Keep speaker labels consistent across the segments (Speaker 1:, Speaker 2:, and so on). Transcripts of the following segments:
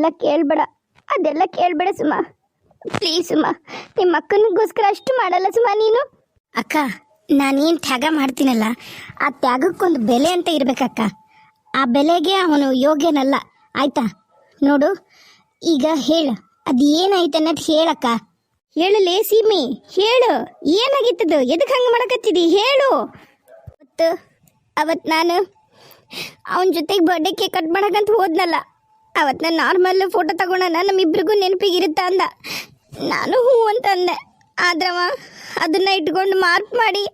Speaker 1: ಅದೆಲ್ಲ ಕೇಳಬೇಡ. ಅದೆಲ್ಲ ಕೇಳಬೇಡ ಸುಮ. ಪ್ಲೀಸ್ ಸುಮ ನಿಮ್ಮ ಅಕ್ಕನಿಗೋಸ್ಕರ ಅಷ್ಟು ಮಾಡಲ್ಲ ಸುಮ ನೀನು? ಅಕ್ಕ ನಾನೇನು ತ್ಯಾಗ ಮಾಡ್ತೀನಲ್ಲ ಆ ತ್ಯಾಗಕ್ಕೊಂದು ಬೆಲೆ ಅಂತ ಇರ್ಬೇಕಕ್ಕ. ಆ ಬೆಲೆಗೆ ಅವನು ಯೋಗ್ಯನಲ್ಲ ಆಯ್ತಾ? ನೋಡು ಈಗ ಹೇಳು ಅದು ಏನಾಯ್ತು ಅನ್ನೋದು ಹೇಳಕ್ಕ. ಹೇಳಲೇ ಸೀಮಿ ಹೇಳು ಏನಾಗಿತ್ತದು? ಎದಕ್ಕೆ ಹಂಗೆ ಮಾಡಕತ್ತಿದಿ? ಹೇಳು. ಅವತ್ತು ಅವತ್ತು ನಾನು ಅವನ ಜೊತೆಗೆ ಬರ್ಡೇ ಕೇಕ್ ಕಟ್ ಮಾಡಕ್ಕಂತ ಹೋದ್ನಲ್ಲ. ಅವತ್ತು ನಾನು ನಾರ್ಮಲ್ ಫೋಟೋ ತಗೊಳ್ಳೋಣ ನಮ್ಮಿಬ್ರಿಗೂ ನೆನಪಿಗಿರುತ್ತ ಅಂದ. ನಾನು ಹ್ಞೂ ಅಂತ ಅಂದೆ. ಆದ್ರವ ಅದನ್ನ ಇಟ್ಕೊಂಡು ಮಾರ್ಕ್ ಮಾಡಿ.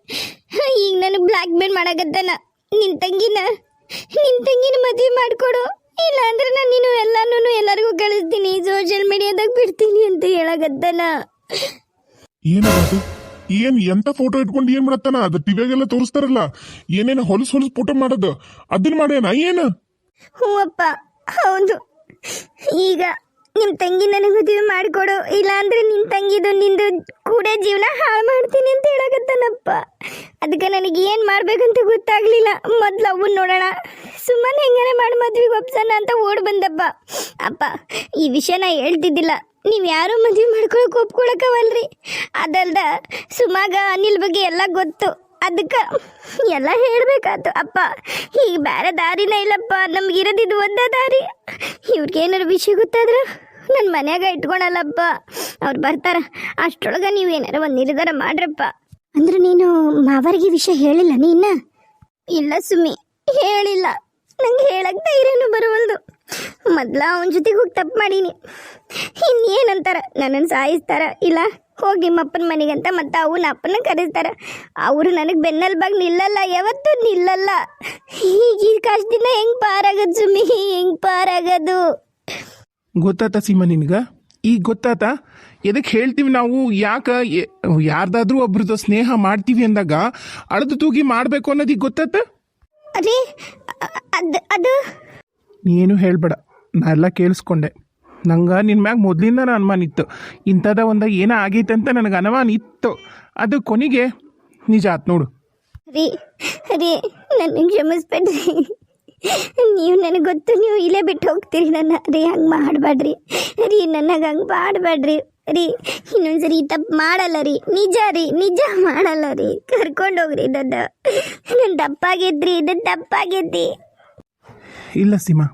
Speaker 1: ಈಗ ನನಗೆ ಬ್ಲ್ಯಾಕ್ ಮೇಲ್ ಮಾಡಕತ್ತಾನ. ನಿನ್ನ ತಂಗಿನ ನಿನ್ನ ತಂಗಿನ ಮದುವೆ ಮಾಡಿಕೊಡು. ಇಲ್ಲ ಅಂದ್ರೆ ನಾನು ನೀನು ಎಲ್ಲಾನು ಎಲ್ಲರಿಗೂ ಕಳಿಸ್ತೀನಿ. ಸೋಷಿಯಲ್ ಮೀಡಿಯಾದಾಗ ಬಿಡ್ತೀನಿ ಅಂತ ಹೇಳಕತ್ತಾನ.
Speaker 2: ಏನದು ಏನ್ ಎಂತ ಫೋಟೋ ಇಟ್ಕೊಂಡು ಏನ್ ಮಾಡತ್ತಾನ? ಅದು ಟಿವಿಯಾಗೆಲ್ಲ ತೋರಿಸ್ತಾರಲ್ಲ. ಏನೇನು ಹೊಲಸ್ ಹೊಲಸ್ ಫೋಟೋ ಮಾಡೋದು? ಅದನ್ನ ಮಾಡ್ಯಾನ? ಏನ?
Speaker 1: ಹ್ಞೂ ಅಪ್ಪ ಹೌದು. ಈಗ ನಿಮ್ಮ ತಂಗಿ ನನಗೆ ಮದುವೆ ಮಾಡಿಕೊಡು, ಇಲ್ಲಾಂದ್ರೆ ನಿನ್ನ ತಂಗಿದು ನಿಂದು ಕೂಡ ಜೀವನ ಹಾಳು ಮಾಡ್ತೀನಿ ಅಂತ ಹೇಳಕತ್ತಾನಪ್ಪ. ಅದಕ್ಕೆ ನನಗೆ ಏನು ಮಾಡಬೇಕಂತ ಗೊತ್ತಾಗ್ಲಿಲ್ಲ. ಮೊದ್ಲು ಅವನ್ನ ನೋಡೋಣ. ಸುಮ್ಮನೆ ಹೆಂಗಾರ ಮಾಡಿ ಮದ್ವೆಗೆ ಒಪ್ಸೋಣ ಅಂತ ಓಡ್ ಬಂದಪ್ಪ. ಅಪ್ಪ, ಈ ವಿಷಯನ ಹೇಳ್ತಿದ್ದಿಲ್ಲ. ನೀವು ಯಾರೂ ಮದುವೆ ಮಾಡ್ಕೊಳಕ್ಕೆ ಒಪ್ಕೊಳಕವಲ್ರಿ ಅದಲ್ದ ಸುಮಾಗ ಅನಿಲ್ ಬಗ್ಗೆ ಎಲ್ಲ ಗೊತ್ತು. ಅದಕ್ಕೆ ಎಲ್ಲ ಹೇಳ್ಬೇಕಾತು. ಅಪ್ಪ, ಈ ಬೇರೆ ದಾರಿನ ಇಲ್ಲಪ್ಪ, ನಮ್ಗೆ ಇರೋದಿದ್ದು ಒಂದೇ ದಾರಿ. ಇವ್ರಿಗೆ ಏನಾರು ವಿಷಯ ಗೊತ್ತಾದ್ರೆ? ನನ್ನ ಮನ್ಯಾಗ ಇಟ್ಕೊಳಲ್ಲಪ್ಪ. ಅವ್ರು ಬರ್ತಾರ. ಅಷ್ಟರೊಳಗೆ ನೀವು ಏನಾರು ಒಂದು ನಿರ್ಧಾರ ಮಾಡ್ರಪ್ಪ. ಅಂದ್ರೆ ನೀನು ಮಾವರಿಗೆ ವಿಷಯ ಹೇಳಿಲ್ಲ ನೀನ ಇಲ್ಲ ಸುಮ್ಮಿ ಹೇಳಿಲ್ಲ. ನಂಗೆ ಹೇಳಕ್ ಧೈರ್ಯನೂ ಬರುವಲ್ದು. ಮೊದ್ಲ ಅವನ ಜೊತೆಗೆ ಹೋಗಿ ತಪ್ಪು ಮಾಡೀನಿ. ಇನ್ನೇನಂತಾರ? ನನ್ನನ್ನು ಸಾಯಿಸ್ತಾರ, ಇಲ್ಲ? ಹೋಗಿ ನಿಮ್ಮ ಅಪ್ಪನ ಮನೆಗಂತ ಮತ್ತೆ ಅವನ ಅಪ್ಪನ ಕರೆಸ್ತಾರ. ಅವರು ನನಗೆ ಬೆನ್ನಲ್ಬಾಗ್ ನಿಲ್ಲಲ್ಲ ಯಾವತ್ತೂ ನಿಲ್ಲಲ್ಲ. ಈಗ ಈ ದಿನ ಹೆಂಗ್ ಪಾರಾಗದು ಸುಮ್ಮಿ ಹೆಂಗ್ ಪಾರಾಗದು?
Speaker 3: ಗೊತ್ತಾತ ಸೀಮಾ ನಿನ್ಗ? ಈಗ ಗೊತ್ತಾತ? ಎದಕ್ಕೆ ಹೇಳ್ತೀವಿ ನಾವು? ಯಾಕ? ಯಾರ್ದಾದ್ರೂ ಒಬ್ರದ್ದು ಸ್ನೇಹ ಮಾಡ್ತೀವಿ ಅಂದಾಗ ಅಳದು ತೂಗಿ ಮಾಡ್ಬೇಕು ಈಗ ಗೊತ್ತಾತ?
Speaker 1: ಅದೇ ಅದು ಅದು?
Speaker 3: ನೀನು ಹೇಳ್ಬೇಡ ನಾ ಎಲ್ಲ ಕೇಳಿಸ್ಕೊಂಡೆ. ನಂಗೆ ನಿನ್ನ ಮ್ಯಾಗ ಮೊದಲಿಂದ ಅನುಮಾನ ಇತ್ತು. ಇಂಥದ ಒಂದು ಏನೋ ಆಗೈತೆ ಅಂತ ನನಗೆ ಅನುಮಾನ ಇತ್ತು. ಅದು ಕೊನೆಗೆ ನಿಜ ಆತ್ ನೋಡು.
Speaker 1: ರೀ ರೀ ನನಗೆ ಕ್ಷಮಿಸ್ಬೇಡ್ರಿ. ನೀವು ನನಗೆ ಗೊತ್ತು ನೀವು ಇಲ್ಲೇ ಬಿಟ್ಟು ಹೋಗ್ತೀರಿ ನನ್ನ. ರೀ ಹಂಗೆ ಮಾಡಬೇಡ್ರಿ ರೀ ನನಗೆ ಹಂಗೆ ಮಾಡಬೇಡ್ರಿ ರೀ ಇನ್ನೊಂದ್ಸರಿ ತಪ್ಪು ಮಾಡಲ್ಲ ರೀ. ನಿಜ ರೀ ನಿಜ ಮಾಡಲ್ಲ ರೀ. ಕರ್ಕೊಂಡು ಹೋಗ್ರಿ ನನ್ನ ನನ್ನ ತಪ್ಪಾಗೈತ್ರಿ ನನ್ನ ತಪ್ಪಾಗೈತಿ.
Speaker 3: ಇಲ್ಲ ಸೀಮಾ.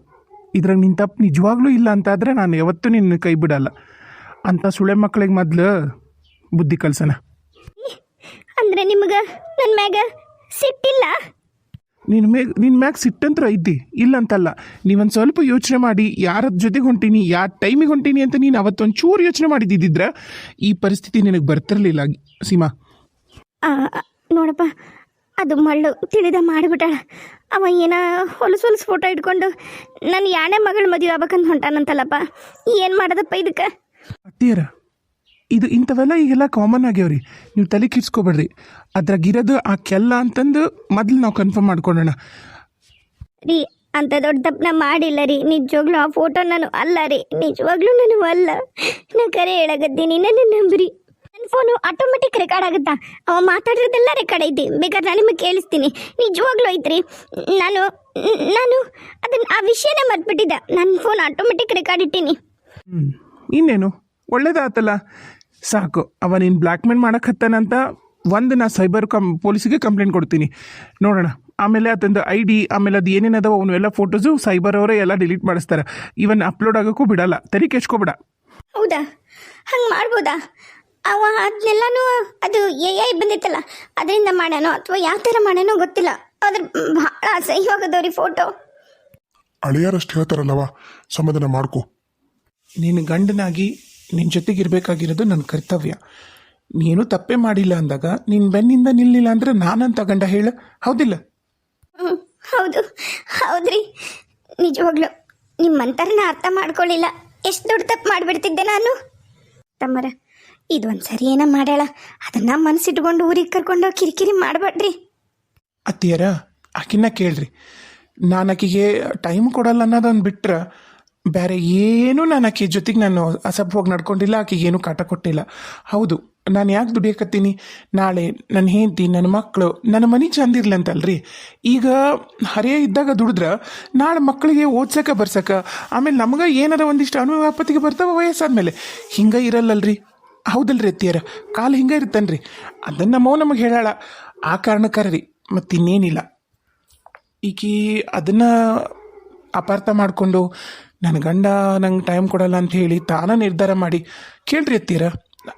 Speaker 3: ಇದ್ರಾಗ ನಿನ್ನ ತಪ್ಪು ನಿಜವಾಗ್ಲೂ ಇಲ್ಲ ಅಂತಾದರೆ ನಾನು ಯಾವತ್ತೂ ನಿನ್ನ ಕೈ ಬಿಡಲ್ಲ. ಅಂತ ಸುಳೆ ಮಕ್ಕಳಿಗೆ ಮೊದಲು ಬುದ್ಧಿ ಕಲ್ಸನ
Speaker 1: ಅಂದ್ರೆ ನಿಮಗೆ ನನ್ನ ಮ್ಯಾಗ ಸಿಟ್ಟಿಲ್ಲ?
Speaker 3: ನಿನ್ನ ಮೇ ನಿನ್ನ ಮ್ಯಾಗ ಸಿಟ್ಟಂತ್ರ ಐತಿ ಇಲ್ಲ ಅಂತಲ್ಲ ನೀವೊಂದು ಸ್ವಲ್ಪ ಯೋಚನೆ ಮಾಡಿ ಯಾರ ಜೊತೆಗೆ ಹೊಂಟೀನಿ ಯಾವ ಟೈಮಿಗೆ ಹೊಂಟೀನಿ ಅಂತ ನೀನು ಅವತ್ತೊಂದು ಚೂರು ಯೋಚನೆ ಮಾಡಿದ್ದಿದ್ರೆ ಈ ಪರಿಸ್ಥಿತಿ ನಿನಗೆ ಬರ್ತಿರಲಿಲ್ಲ ಸೀಮಾ.
Speaker 1: ನೋಡಪ್ಪ ಅದು ಮಳ್ಳು ತಿಳಿದ ಮಾಡಿಬಿಟ್ಟಾಳ. ಅವ ಏನ ಹೊಲಸು ಹೊಲಸು ಫೋಟೋ ಇಟ್ಕೊಂಡು ನನ್ನ ಯಾಣೆ ಮಗಳ ಮದುವೆ ಆಗ್ಬೇಕಂತ ಹೊಂಟಾನಂತಲ್ಲಪ್ಪ ಏನು ಮಾಡೋದಪ್ಪ ಇದಕ್ಕೆ
Speaker 3: ಅತ್ತಿಯರ ಇದು ಇಂಥವೆಲ್ಲ ಈಗೆಲ್ಲ ಕಾಮನ್ ಆಗ್ಯಾವ್ರಿ. ನೀವು ತಲೆ ಕಿಡ್ಸ್ಕೊಬೇಡ್ರಿ ಅದ್ರಾಗಿರೋದು ಆ ಕೆಲ್ಲ ಅಂತಂದು ಮೊದಲು ನಾವು ಕನ್ಫರ್ಮ್ ಮಾಡ್ಕೊಳ್ಳೋಣ
Speaker 1: ರೀ ಅಂತ ದೊಡ್ಡ ತಪ್ಪನ ನಾ ಮಾಡಿಲ್ಲ ರೀ. ನಿಜವಾಗ್ಲೂ ಆ ಫೋಟೋ ನಾನು ಅಲ್ಲ ರೀ. ನಿಜವಾಗ್ಲೂ ನಾನು ಅಲ್ಲ. ನಾ ಕರೆ ಹೇಳಕತ್ತೀನಿ ನನ್ನ ನಂಬ್ರಿ. ನನ್ನ ಫೋನು ಆಟೋಮೆಟಿಕ್ ರೆಕಾರ್ಡ್ ಆಗುತ್ತಾ? ಅವ ಮಾತಾಡಿರೋದೆಲ್ಲ ರೆಕಾರ್ಡ್ ಐತಿ. ಬೇಕಾದ್ರೆ ನಾನು ನಿಮಗೆ ಕೇಳಿಸ್ತೀನಿ. ನಿಜವಾಗ್ಲೂ ಐತ್ರಿ. ನಾನು ನಾನು ಅದನ್ನ ಆ ವಿಷಯನೇ ಮರ್ತ್ಬಿಟ್ಟಿದ್ದೆ. ನನ್ನ ಫೋನ್ ಆಟೋಮೆಟಿಕ್ ರೆಕಾರ್ಡ್ ಇಟ್ಟೀನಿ.
Speaker 3: ಇನ್ನೇನು? ಒಳ್ಳೇದಾತಲ್ಲ. ಸಾಕು. ಅವ ನೀನು ಬ್ಲ್ಯಾಕ್ಮೇಲ್ ಮೇಲ್ ಮಾಡಕ್ಕೆ ಒಂದು ನಾ ಸೈಬರ್ ಕಂ ಪೊಲೀಸಿಗೆ ಕಂಪ್ಲೇಂಟ್ ಕೊಡ್ತೀನಿ. ನೋಡೋಣ. ಆಮೇಲೆ ಅದೊಂದು ಐ ಡಿ ಆಮೇಲೆ ಅದು ಏನೇನು ಅದಾವ ಅವನು ಎಲ್ಲ ಫೋಟೋಸು ಸೈಬರ್ ಅವರೇ ಎಲ್ಲ ಡಿಲೀಟ್ ಮಾಡಿಸ್ತಾರೆ. ಇವನ್ ಅಪ್ಲೋಡ್ ಆಗೋಕ್ಕೂ ಬಿಡಲ್ಲ. ತಲೆ ಕೆಚ್ಕೋಬೇಡ.
Speaker 1: ಹೌದಾ? ಹಂಗೆ ಮಾಡ್ಬೋದಾ? ಅವ ಅದನ್ನೆಲ್ಲನೂ ಅದು ಎ ಐ ಬಂದಿತ್ತಲ್ಲ ಅದರಿಂದ ಮಾಡ್ಯಾನೋ ಅಥವಾ ಯಾವ ಥರ ಮಾಡ್ಯಾನೋ ಗೊತ್ತಿಲ್ಲ. ಅದ್ರ ಭಾಳ ಅಸಹ್ಯವಾಗದವ್ರಿ ಫೋಟೋ
Speaker 2: ಅಳಿಯಾರಷ್ಟು ಹೇಳ್ತಾರಲ್ಲವ ಸಮಾಧಾನ ಮಾಡ್ಕೊ.
Speaker 3: ನಿನ್ನ ಗಂಡನಾಗಿ ನಿನ್ನ ಜೊತೆಗಿರ್ಬೇಕಾಗಿರೋದು ನನ್ನ ಕರ್ತವ್ಯ. ನೀನು ತಪ್ಪೇ ಮಾಡಿಲ್ಲ ಅಂದಾಗ ನಿನ್ನ ಬೆನ್ನಿಂದ ನಿಲ್ಲಿಲ್ಲ ಅಂದ್ರೆ ನಾನಂತ ಗಂಡ ಹೇಳ ಹೌದಿಲ್ಲ?
Speaker 1: ಹ್ಮ್, ಹೌದು ಹೌದ್ರಿ. ನಿಜವಾಗ್ಲು ನಿಮ್ಮಂತರನ್ನ ಅರ್ಥ ಮಾಡ್ಕೊಳ್ಳಿಲ್ಲ ಎಷ್ಟು ದೊಡ್ಡ ತಪ್ಪು ಮಾಡಿಬಿಡ್ತಿದ್ದೆ ನಾನು? ತಮ್ಮರ ಇದೊಂದು ಸರಿ ಏನ ಮಾಡ್ಯಾಳ. ಅದನ್ನ ಮನಸ್ಸಿಟ್ಕೊಂಡು ಊರಿಗೆ ಕರ್ಕೊಂಡು ಕಿರಿಕಿರಿ ಮಾಡಬೇಡ್ರಿ.
Speaker 3: ಅತ್ತಿಯರ, ಆಕಿನ್ನ ಕೇಳ್ರಿ. ನಾನು ಆಕಿಗೆ ಟೈಮ್ ಕೊಡಲ್ಲ ಅನ್ನೋದೊಂದು ಬಿಟ್ರೆ ಬೇರೆ ಏನೂ ನಾನು ಆಕೆ ಜೊತೆಗೆ ನಾನು ಅಸಭ್ಯವಾಗಿ ನಡ್ಕೊಂಡಿಲ್ಲ, ಆಕೆಗೆ ಏನು ಕಾಟ ಕೊಟ್ಟಿಲ್ಲ. ಹೌದು, ನಾನು ಯಾಕೆ ದುಡಿಯಕತ್ತೀನಿ? ನಾಳೆ ನನ್ನ ಹೆಂಡತಿ ನನ್ನ ಮಕ್ಕಳು ನನ್ನ ಮನೆ ಚಂದಿರ್ಲಿ ಅಂತಲ್ರಿ ಈಗ ಹರಿಯ ಇದ್ದಾಗ ದುಡಿದ್ರೆ ನಾಳೆ ಮಕ್ಕಳಿಗೆ ಓದ್ಸಕ, ಬರ್ಸಕ, ಆಮೇಲೆ ನಮಗೆ ಏನಾರ ಒಂದಿಷ್ಟು ಅನುಭವ ಆಪತ್ತಿಗೆ ಬರ್ತಾವ ವಯಸ್ಸಾದ್ಮೇಲೆ. ಹಿಂಗೆ ಇರಲ್ಲಲ್ರಿ. ಹೌದಲ್ರಿ ಅತ್ತಿಯರ? ಕಾಲು ಹಿಂಗೆ ಇರ್ತನ್ರಿ ಅದನ್ನು ನಮ್ಮವ್ ನಮಗೆ ಹೇಳಾಳ. ಆ ಕಾರಣಕ್ಕಾರ ರೀ ಮತ್ತಿನ್ನೇನಿಲ್ಲ ಈಕಿ ಅದನ್ನು ಅಪಾರ್ಥ ಮಾಡಿಕೊಂಡು ನನ್ನ ಗಂಡ ನಂಗೆ ಟೈಮ್ ಕೊಡಲ್ಲ ಅಂತ ಹೇಳಿ ತಾನ ನಿರ್ಧಾರ ಮಾಡಿ, ಕೇಳ್ರಿ ಅತ್ತೀರ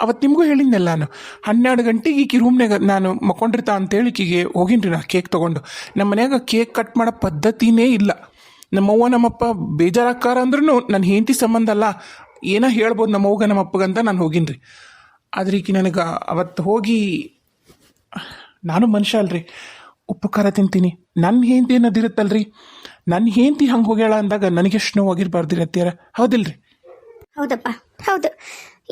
Speaker 3: ಅವತ್ತು ನಿಮಗೂ ಹೇಳಿದ್ನಲ್ಲ ನಾನು. ಹನ್ನೆರಡು ಗಂಟೆಗೆ ಈಕಿ ರೂಮ್ನಾಗ ನಾನು ಮಕ್ಕೊಂಡಿರ್ತಾ ಅಂತೇಳಿ ಈಕಿಗೆ ಹೋಗಿನ್ರಿ ನಾ ಕೇಕ್ ತೊಗೊಂಡು. ನಮ್ಮ ಮನ್ಯಾಗ ಕೇಕ್ ಕಟ್ ಮಾಡೋ ಪದ್ಧತಿನೇ ಇಲ್ಲ. ನಮ್ಮವ್ವ ನಮ್ಮಪ್ಪ ಬೇಜಾರಾಕಾರ ಅಂದ್ರೂ ನನ್ನ ಹೆಂಡತಿ ಸಂಬಂಧ ಅಲ್ಲ. ಏನೋ ಹೇಳ್ಬೋದು ನಮ್ಮವ್ವ ನಮ್ಮ ಅಪ್ಪಗಂತ ನಾನು ಹೋಗಿನ್ರಿ. ಆದ್ರೆ ಈಕಿ ನನಗೆ ಅವತ್ತು ಹೋಗಿ, ನಾನು ಮನುಷ್ಯ ಅಲ್ರಿ. ಉಪ್ಪು ಖಾರ ತಿಂತೀನಿ. ನನ್ನ ಹೆಂಡತಿ ಅನ್ನೋದಿರುತ್ತಲ್ರಿ ನನ್ನ ಹೆಂಡತಿ ಹಂಗೆ ಹೋಗ್ಯಾಳ ಅಂದಾಗ ನನಗೆ ಎಷ್ಟು ನೋವಾಗಿರ್ಬಾರ್ದಿರ ಅತ್ತಿಯರ. ಹೌದಿಲ್ರಿ?
Speaker 1: ಹೌದಪ್ಪ. ಹೌದು.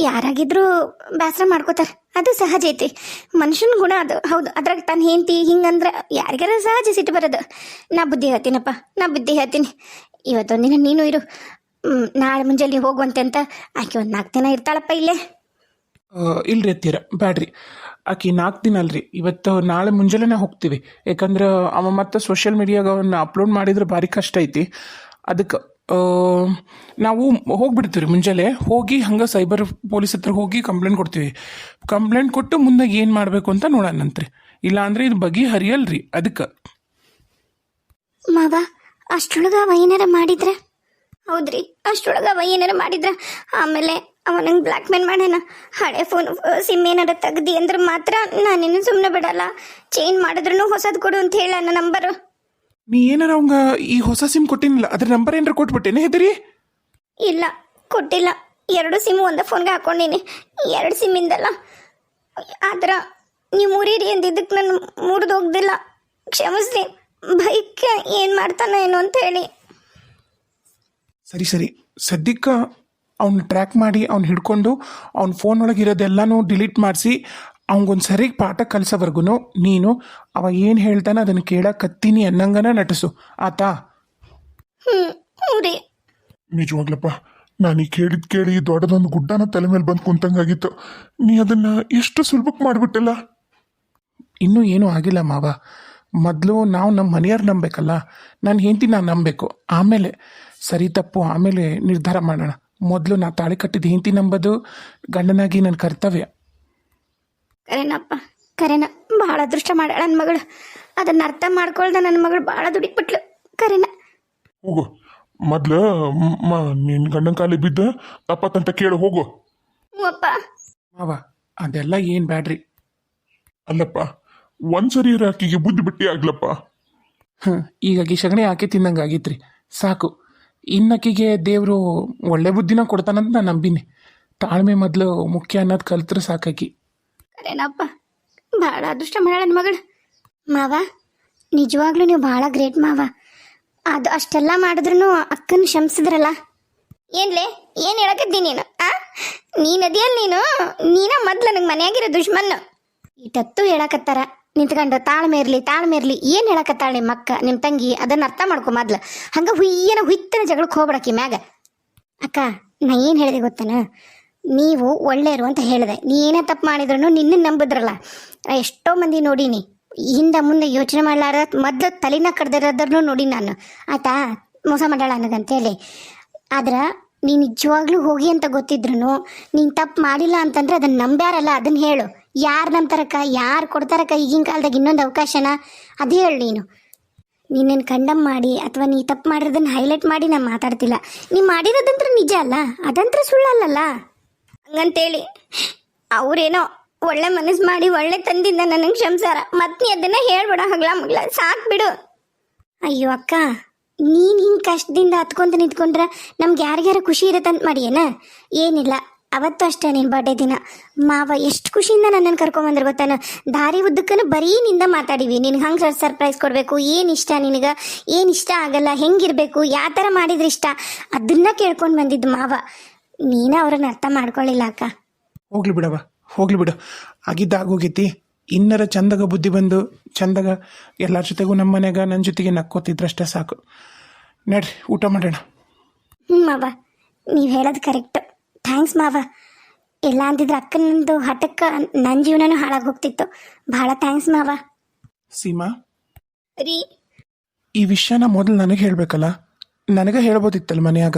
Speaker 1: ಯಾರಾಗಿದ್ರೂ ಬೇಸರ ಮಾಡ್ಕೋತಾರ. ಅದು ಸಹಜ ಐತಿ. ಮನುಷ್ಯನ ಗುಣ ಅದು. ಹೌದು. ಅದ್ರಾಗ ತನ್ನ ಹೆಂಡತಿ ಹಿಂಗಂದ್ರೆ ಯಾರಿಗಾರ ಸಹಜ ಸಿಟ್ಟು ಬರೋದು. ನಾ ಬುದ್ಧಿ ಹೇಳ್ತೀನಪ್ಪ. ನಾ ಬುದ್ಧಿ ಹೇಳ್ತೀನಿ. ಇವತ್ತೊಂದಿನ ನೀನು ಇರು. ನಾಳೆ ಮುಂಜಾನೆ ಹೋಗುವಂತೆ ಅಂತ. ಆಕೆ ಒಂದು ನಾಲ್ಕು ದಿನ ಇರ್ತಾಳಪ್ಪ ಇಲ್ಲೇ.
Speaker 3: ಇಲ್ರಿ ಅತ್ತೀರ ಬ್ಯಾಡ್ರಿ. ಆಕೆ ನಾಲ್ಕು ದಿನ ಅಲ್ರಿ. ಇವತ್ತು ನಾಳೆ ಮುಂಜಾನೆ ಹೋಗ್ತೀವಿ. ಯಾಕಂದ್ರೆ ಅವ ಮತ್ತೆ ಸೋಷಿಯಲ್ ಮೀಡಿಯಾಗ ಅವನ್ನ ಅಪ್ಲೋಡ್ ಮಾಡಿದ್ರೆ ಭಾರಿ ಕಷ್ಟ ಐತಿ. ಅದಕ್ಕೆ ನಾವು ಹೋಗ್ಬಿಡ್ತೀವಿ ಮುಂಜಾನೆ. ಹೋಗಿ ಹಂಗೆ ಸೈಬರ್ ಪೊಲೀಸ್ ಹತ್ರ ಹೋಗಿ ಕಂಪ್ಲೇಂಟ್ ಕೊಡ್ತೀವಿ. ಕಂಪ್ಲೇಂಟ್ ಕೊಟ್ಟು ಮುಂದೆ ಏನು ಮಾಡಬೇಕು ಅಂತ ನೋಡೋಣಂತ್ರಿ ಇಲ್ಲ ಅಂದ್ರೆ ಇದು ಬಗೆ ಹರಿಯಲ್ರಿ. ಅದಕ್ಕೆ.
Speaker 1: ಮಾವ ಅಷ್ಟೊಳಗ ಏನಾರ ಮಾಡಿದ್ರ? ಹೌದ್ರಿ? ಅಷ್ಟೊಳಗ ಅವ ಏನಾರ ಮಾಡಿದ್ರ ಆಮೇಲೆ ಅವ ನಂಗೆ ಬ್ಲ್ಯಾಕ್ ಮೇಲ್ ಮಾಡ್ಯಾನ. ಹಳೆ ಫೋನ್ ಸಿಮ್ ಏನಾರ ತೆಗ್ದಿ ಅಂದ್ರೆ ಮಾತ್ರ ನಾನೇನು ಸುಮ್ಮನೆ ಬಿಡಲ್ಲ. ಚೇಂಜ್ ಮಾಡಿದ್ರು ಹೊಸದು ಕೊಡು ಅಂತ ಹೇಳ ನನ್ನ ನಂಬರ್.
Speaker 3: ನೀ ಏನಾರ ಅವಂಗ ಈ ಹೊಸ ಸಿಮ್ ಕೊಟ್ಟಿನಿಲ್ಲ ಅದ್ರ ನಂಬರ್ ಏನಾರ ಕೊಟ್ಬಿಟ್ಟೇನೆ ಹೆದರಿ?
Speaker 1: ಇಲ್ಲ ಕೊಟ್ಟಿಲ್ಲ. ಎರಡು ಸಿಮ್ ಒಂದೇ ಫೋನ್ಗೆ ಹಾಕೊಂಡಿನಿ. ಎರಡು ಸಿಮ್ ಇಂದಲ್ಲ ಆದ್ರ ನೀವು ಮುರೀರಿ ಅಂದಿದ್ದಕ್ಕೆ ನಾನು ಮುರಿದು ಹೋಗ್ದಿಲ್ಲ. ಕ್ಷಮಿಸ್ರಿ. ಬೈಕ್ ಏನು ಮಾಡ್ತಾನ ಏನು ಅಂತ ಹೇಳಿ.
Speaker 3: ಸರಿ ಸರಿ. ಸದ್ಯಕ್ಕೆ ಅವ್ನ ಟ್ರ್ಯಾಕ್ ಮಾಡಿ ಅವ್ನು ಹಿಡ್ಕೊಂಡು ಅವ್ನ ಫೋನ್ ಒಳಗೆ ಇರೋದೆಲ್ಲನೂ ಡಿಲೀಟ್ ಮಾಡಿಸಿ ಅವ್ಗೊಂದು ಸರಿ ಪಾಠ ಕಲಿಸೋವರೆಗೂ ನೀನು ಅವ ಏನು ಹೇಳ್ತಾನೆ ಅದನ್ನು ಕೇಳಕತ್ತೀನಿ ಅನ್ನಂಗನ ನಟಿಸು. ಆತಾ?
Speaker 2: ನಿಜವಾಗ್ಲಪ್ಪ ನಾನು ಈ ಕೇಳಿದ್ ಕೇಳಿ ದೊಡ್ಡದೊಂದು ಗುಡ್ಡನ ತಲೆ ಮೇಲೆ ಬಂದು ಕುಂತಂಗಾಗಿತ್ತು. ನೀ ಅದನ್ನ ಎಷ್ಟು ಸುಲಭಕ್ಕೆ ಮಾಡ್ಬಿಟ್ಟಲ್ಲ?
Speaker 3: ಇನ್ನೂ ಏನೂ ಆಗಿಲ್ಲ ಮಾವ. ಮೊದಲು ನಾವು ನಮ್ಮ ಮನೆಯವ್ರು ನಂಬೇಕಲ್ಲ. ನನ್ನ ಹೆಂಡತಿ ನಾನು ನಂಬಬೇಕು ಆಮೇಲೆ ಸರಿ ತಪ್ಪು ಆಮೇಲೆ ನಿರ್ಧಾರ ಮಾಡೋಣ. ಮೊದಲು ನಾ ತಾಳಿ ಕಟ್ಟಿದ ಹಿಂತಿ ನಂಬೋದು ಗಂಡನಾಗಿ ನನ್ನ ಕರ್ತವ್ಯ.
Speaker 1: ಕರೆನಪ್ಪ ಕರೆನ ಭಾಳ ಅದೃಷ್ಟ ಮಾಡ್ಯಾಳ ನನ್ನ ಮಗಳು. ಅದನ್ನ ಅರ್ಥ ಮಾಡ್ಕೊಳ್ದ ನನ್ನ ಮಗಳು ಭಾಳ ದುಡಿಬಿಟ್ಲು ಕರೆನ.
Speaker 2: ಹೋಗು. ಮೊದ್ಲು ಮ ನಿನ್ ಗಂಡನ ಕಾಲಿ ಬಿದ್ದ ತಪ್ಪತ್ತಂತ ಕೇಳು ಹೋಗು.
Speaker 1: ಹ್ಞೂ ಅಪ್ಪ.
Speaker 3: ಮಾವ ಅದೆಲ್ಲ ಏನು ಬ್ಯಾಡ್ರಿ.
Speaker 2: ಅಲ್ಲಪ್ಪ ಒಂದ್ಸರಿ ಆಕಿಗೆ ಬುದ್ಧಿ ಬಿಟ್ಟಿ ಆಗ್ಲಪ್ಪ.
Speaker 3: ಹ್ಮ್ ಈಗಾಗಿ ಆಕಿ ಸಗಣಿ ಹಾಕಿ ತಿಂದಂಗೆ ಆಗಿತ್ರಿ. ಸಾಕು. ಇನ್ನಕ್ಕಿಗೆ ದೇವರು ಒಳ್ಳೆ ಬುದ್ಧಿನ ಕೊಡ್ತಾನಂತ ನಾನು ನಂಬಿನಿ. ತಾಳ್ಮೆ ಮೊದಲು ಮುಖ್ಯ ಅನ್ನೋದು ಕಲ್ತ್ರ ಸಾಕಾಕಿ.
Speaker 1: ಕರೆನಪ್ಪ ಭಾಳ ಅದೃಷ್ಟ ನನ್ನ ಮಗಳು. ಮಾವ, ನಿಜವಾಗ್ಲೂ ನೀವು ಭಾಳ ಗ್ರೇಟ್ ಮಾವ. ಅದು ಅಷ್ಟೆಲ್ಲ ಮಾಡಿದ್ರು ಅಕ್ಕನ ಶಮಿಸಿದ್ರಲ್ಲ ಏನ್ಲೇ, ಏನು ಹೇಳಕತ್ತಿ ನೀನು? ಆ? ನೀನು ನೀನು? ನೀನ ಮೊದ್ಲು ನನಗೆ ಮನೆಯಾಗಿರೋ ದುಶ್ಮನ್. ಇಟತ್ತು ಹೇಳಕತ್ತಾರ. ನಿಂತ್ಕೊಂಡು ತಾಳ್ಮೆ ಇರ್ಲಿ ತಾಳ್ಮೆ ಇರ್ಲಿ. ಏನು ಹೇಳಕತ್ತಾಳೆ ನಿಮ್ಮ ಅಕ್ಕ? ನಿಮ್ಮ ತಂಗಿ? ಅದನ್ನ ಅರ್ಥ ಮಾಡ್ಕೊ ಮೊದ್ಲು. ಹಂಗೆ ಹುಯ್ಯನ ಹುಯ್ತನ ಜಗಳಕ್ಕೆ ಹೋಗ್ಬಿಡಕಿ ಮ್ಯಾಗ. ಅಕ್ಕ, ನಾ ಏನು ಹೇಳಿದೆ ಗೊತ್ತನ? ನೀವು ಒಳ್ಳೆಯರು ಅಂತ ಹೇಳಿದೆ. ನೀ ಏನೇ ತಪ್ಪು ಮಾಡಿದ್ರು ನಿನ್ನ ನಂಬಿದ್ರಲ್ಲ. ಎಷ್ಟೋ ಮಂದಿ ನೋಡೀನಿ. ಹಿಂದೆ ಮುಂದೆ ಯೋಚನೆ ಮಾಡ್ಲಾರ ಮೊದ್ಲು ತಲೆನ ಕಡ್ದಿರೋದ್ರೂ ನೋಡಿ ನಾನು. ಆಯ್ತಾ? ಮೋಸ ಮಾಡ್ಯಾಳ ನನಗಂತೇಳಿ ಆದ್ರೆ ನೀನು ನಿಜವಾಗ್ಲೂ ಹೋಗಿ ಅಂತ ಗೊತ್ತಿದ್ರು ನೀನು ತಪ್ಪು ಮಾಡಿಲ್ಲ ಅಂತಂದ್ರೆ ಅದನ್ನ ನಂಬ್ಯಾರಲ್ಲ ಅದನ್ನ ಹೇಳು. ಯಾರು ನಂಬ್ತಾರಕ್ಕ ಯಾರು ಕೊಡ್ತಾರಕ್ಕ ಈಗಿನ ಕಾಲದಾಗ ಇನ್ನೊಂದು ಅವಕಾಶನ? ಅದು ಹೇಳು ನೀನು. ನಿನ್ನನ್ನು ಕಂಡಮ್ ಮಾಡಿ ಅಥವಾ ನೀ ತಪ್ಪು ಮಾಡಿರೋದನ್ನ ಹೈಲೈಟ್ ಮಾಡಿ ನಾನು ಮಾತಾಡ್ತಿಲ್ಲ. ನೀ ಮಾಡಿರೋದಂತ್ರ ನಿಜ ಅಲ್ಲ? ಅದಂತ್ರ ಸುಳ್ಳಲ್ಲಲ್ಲ ಹಂಗಂತೇಳಿ, ಅವರೇನೋ ಒಳ್ಳೆ ಮನಸ್ಸು ಮಾಡಿ ಒಳ್ಳೆ ತಂದಿದ್ದ ನನಗೆ ಕ್ಷಮಿಸಾರ. ಮತ್ತೆ ನೀ ಅದನ್ನ ಹೇಳ್ಬೇಡ ಹಗ್ಲ ಮಗ್ಲ. ಸಾಕು ಬಿಡು. ಅಯ್ಯೋ ಅಕ್ಕ, ನೀನು ಹಿಂಗೆ ಕಷ್ಟದಿಂದ ಹತ್ಕೊಂತ ನಿಂತ್ಕೊಂಡ್ರೆ ನಮ್ಗೆ ಯಾರಿಗ್ಯಾರ ಖುಷಿ ಇರತ್ತಂತ ಮಾಡಿಯೇನ? ಏನಿಲ್ಲ. ಅವತ್ತು ಅಷ್ಟೇ ನಿನ್ನ ಬರ್ಡೇ ದಿನ. ಮಾವ ಎಷ್ಟು ಖುಷಿಯಿಂದ ನನ್ನನ್ನು ಕರ್ಕೊಂಬಂದ್ರೆ ಗೊತ್ತಾನ ದಾರಿ ಉದ್ದಕ್ಕೂ ಬರೀ ನಿಂದ ಮಾತಾಡಿವಿ ನಿನ್ಗೆ ಹಂಗೆ ಸರ್ಪ್ರೈಸ್ ಕೊಡಬೇಕು? ಏನು ಇಷ್ಟ ನಿನಗೆ? ಏನು ಇಷ್ಟ ಆಗಲ್ಲ? ಹೆಂಗಿರಬೇಕು? ಯಾವ ಥರ ಮಾಡಿದ್ರೆ ಇಷ್ಟ? ಅದನ್ನ ಕೇಳ್ಕೊಂಡು ಬಂದಿದ್ದು ಮಾವ. ನೀನು ಅವ್ರನ್ನ ಅರ್ಥ ಮಾಡ್ಕೊಳ್ಳಿಲ್ಲ ಅಕ್ಕ.
Speaker 3: ಹೋಗ್ಲಿ ಬಿಡವ ಹೋಗ್ಲಿ ಬಿಡು. ಆಗಿದ್ದಾಗೋಗೈತಿ ಇನ್ನರ ಚಂದಗ ಬುದ್ಧಿ ಬಂದು ಚಂದಗ ಎಲ್ಲರ ಜೊತೆಗೂ ನಮ್ಮ ಮನೆಗ ನನ್ನ ಜೊತೆಗೆ ನಕ್ಕೋತಿದ್ರಷ್ಟೇ ಸಾಕು. ನಡ್ರಿ ಊಟ ಮಾಡೋಣ.
Speaker 1: ಹ್ಞೂ ಮಾವ. ನೀವು ಹೇಳೋದು ಕರೆಕ್ಟ್ ಥ್ಯಾಂಕ್ಸ್ ಮಾವ. ಇಲ್ಲ ಅಂದಿದ್ರೆ ಅಕ್ಕನಂದು ಹಠಕ್ಕೆ ನನ್ನ ಜೀವನನೂ ಹಾಳಾಗಿ ಹೋಗ್ತಿತ್ತು. ಭಾಳ ಥ್ಯಾಂಕ್ಸ್ ಮಾವ.
Speaker 3: ಸೀಮಾ?
Speaker 1: ರೀ.
Speaker 3: ಈ ವಿಷಯನ ಮೊದಲು ನನಗೆ ಹೇಳಬೇಕಲ್ಲ? ನನಗೆ ಹೇಳ್ಬೋದಿತ್ತಲ್ಲ ಮನೆಯಾಗ?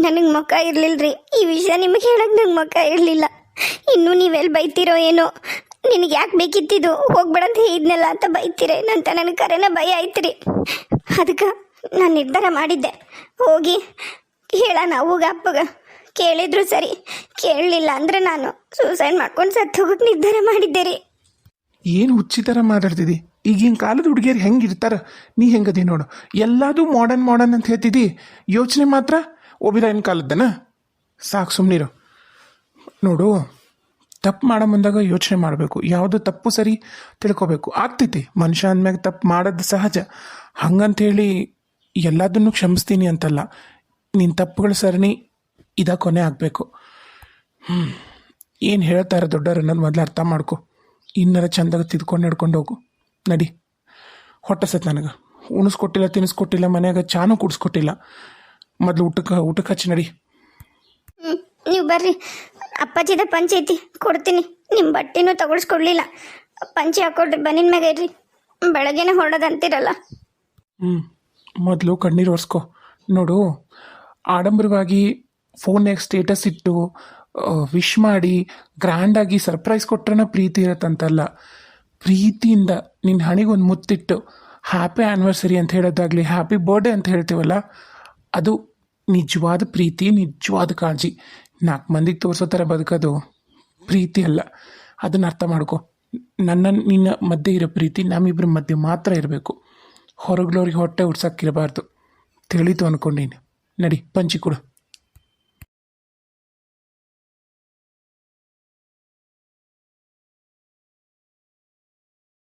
Speaker 1: ನನಗೆ ಮುಖ ಇರ್ಲಿಲ್ರಿ. ಈ ವಿಷಯ ನಿಮಗೆ ಹೇಳಕ್ ನಂಗೆ ಮುಖ ಇರಲಿಲ್ಲ. ಇನ್ನೂ ನೀವೆಲ್ಲಿ ಬೈತೀರೋ ಏನೋ? ನಿನಗೆ ಯಾಕೆ ಬೇಕಿತ್ತಿದ್ದು ಹೋಗ್ಬೇಡಂತ ಹೇಳಿದ್ನಲ್ಲ ಅಂತ ಬೈತೀರಿ. ನಂತ ನನಗೆ ಕರೆನ ಭಯ ಆಯ್ತು ಅದಕ್ಕೆ ನಾನು ನಿರ್ಧಾರ ಮಾಡಿದ್ದೆ. ಹೋಗಿ ಹೇಳೋಣ ನಾವು ಅಪ್ಪಗ. ಕೇಳಿದ್ರು ಸರಿ. ಕೇಳಲಿಲ್ಲ ಅಂದ್ರೆ ನಾನು ಸೂಸೈಡ್ ಮಾಡ್ಕೊಂಡು ಸತ್ತು ಹೋಗಕ್ಕೆ ನಿರ್ಧಾರ ಮಾಡಿದ್ದೆ ರೀ.
Speaker 3: ಏನು ಹುಚ್ಚಿ ಥರ ಮಾತಾಡ್ತಿದ್ದಿ ಈಗಿನ ಕಾಲದ ಹುಡುಗಿಯರು ಹೆಂಗೆ ಇರ್ತಾರ ನೀ ಹೆಂಗದಿ ನೋಡು. ಎಲ್ಲದೂ ಮಾಡರ್ನ್ ಮಾಡರ್ನ್ ಅಂತ ಹೇಳ್ತಿದ್ದಿ ಯೋಚನೆ ಮಾತ್ರ ಒಬಿರಾಯನ ಕಾಲದ್ದನ? ಸಾಕು ಸುಮ್ಮನಿರು ನೋಡು, ತಪ್ಪು ಮಾಡೋ ಮುಂದಾಗ ಯೋಚನೆ ಮಾಡಬೇಕು. ಯಾವುದು ತಪ್ಪು ಸರಿ ತಿಳ್ಕೊಬೇಕು. ಆಗ್ತೈತಿ. ಮನುಷ್ಯ ಅಂದಮ್ಯಾಗ ತಪ್ಪು ಮಾಡೋದು ಸಹಜ. ಹಂಗಂತೇಳಿ ಎಲ್ಲದನ್ನು ಕ್ಷಮಿಸ್ತೀನಿ ಅಂತಲ್ಲ. ನಿನ್ನ ತಪ್ಪುಗಳ ಸರಣಿ ಇದ ಕೊನೆ ಆಗಬೇಕು. ಹ್ಞೂ ಏನು ಹೇಳ್ತಾರೆ ದೊಡ್ಡವ್ರು ಅನ್ನೋದು ಮೊದಲು ಅರ್ಥ ಮಾಡ್ಕೊ. ಇನ್ನರ ಚಂದಾಗ ತಿದ್ಕೊಂಡು ನಡ್ಕೊಂಡು ಹೋಗು. ನಡಿ. ಹೊಟ್ಟಸತ್ ನನಗೆ. ಉಣಿಸ್ಕೊಟ್ಟಿಲ್ಲ ತಿನ್ನಿಸ್ಕೊಟ್ಟಿಲ್ಲ ಮನ್ಯಾಗ ಚಾನು ಕುಡಿಸ್ಕೊಟ್ಟಿಲ್ಲ. ಮೊದಲು ಊಟಕ್ಕೆ ಊಟಕ್ಕೆ ಹಚ್ಚಿ ನಡಿ.
Speaker 1: ನೀವು ಬರ್ರಿ. ಅಪ್ಪಾಜಿದ ಪಂಚೆ ಐತಿ ಕೊಡ್ತೀನಿ. ನಿಮ್ಮ ಬಟ್ಟೆನೂ ತಗೊಳಿಸ್ಕೊಡ್ಲಿಲ್ಲ. ಪಂಚೆ ಹಾಕೊಡ್ರಿ ಬನ್ನಿನ ಮ್ಯಾಗ ಇರ್ರಿ. ಬೆಳಗ್ಗೆನೆ ಹೊರಡೋದಂತೀರಲ್ಲ.
Speaker 3: ಹ್ಞೂ ಮೊದಲು ಕಣ್ಣೀರು ಒರೆಸ್ಕೊ. ನೋಡು ಆಡಂಬರವಾಗಿ ಫೋನ್ಯಾಗ ಸ್ಟೇಟಸ್ ಇಟ್ಟು ವಿಶ್ ಮಾಡಿ ಗ್ರ್ಯಾಂಡಾಗಿ ಸರ್ಪ್ರೈಸ್ ಕೊಟ್ರೇನ ಪ್ರೀತಿ ಇರತ್ತಂತಲ್ಲ. ಪ್ರೀತಿಯಿಂದ ನಿನ್ನ ಹಣಿಗೆ ಒಂದು ಮುತ್ತಿಟ್ಟು ಹ್ಯಾಪಿ ಆ್ಯನಿವರ್ಸರಿ ಅಂತ ಹೇಳೋದಾಗಲಿ ಹ್ಯಾಪಿ ಬರ್ಡೇ ಅಂತ ಹೇಳ್ತೀವಲ್ಲ, ಅದು ನಿಜವಾದ ಪ್ರೀತಿ, ನಿಜವಾದ ಕಾಳಜಿ. ನಾಲ್ಕು ಮಂದಿಗೆ ತೋರಿಸೋ ಥರ ಬದುಕೋದು ಪ್ರೀತಿ ಅಲ್ಲ. ಅದನ್ನು ಅರ್ಥ ಮಾಡ್ಕೊ. ನನ್ನ, ನಿನ್ನ ಮಧ್ಯೆ ಇರೋ ಪ್ರೀತಿ ನಮ್ಮಿಬ್ಬರ ಮಧ್ಯೆ ಮಾತ್ರ ಇರಬೇಕು. ಹೊರಗ್ಲವ್ರಿಗೆ ಹೊಟ್ಟೆ ಉಡ್ಸಕ್ಕಿರಬಾರ್ದು. ತಿಳಿತು ಅನ್ಕೊಂಡೀನಿ. ನಡಿ, ಪಂಚಿ ಕೊಡು.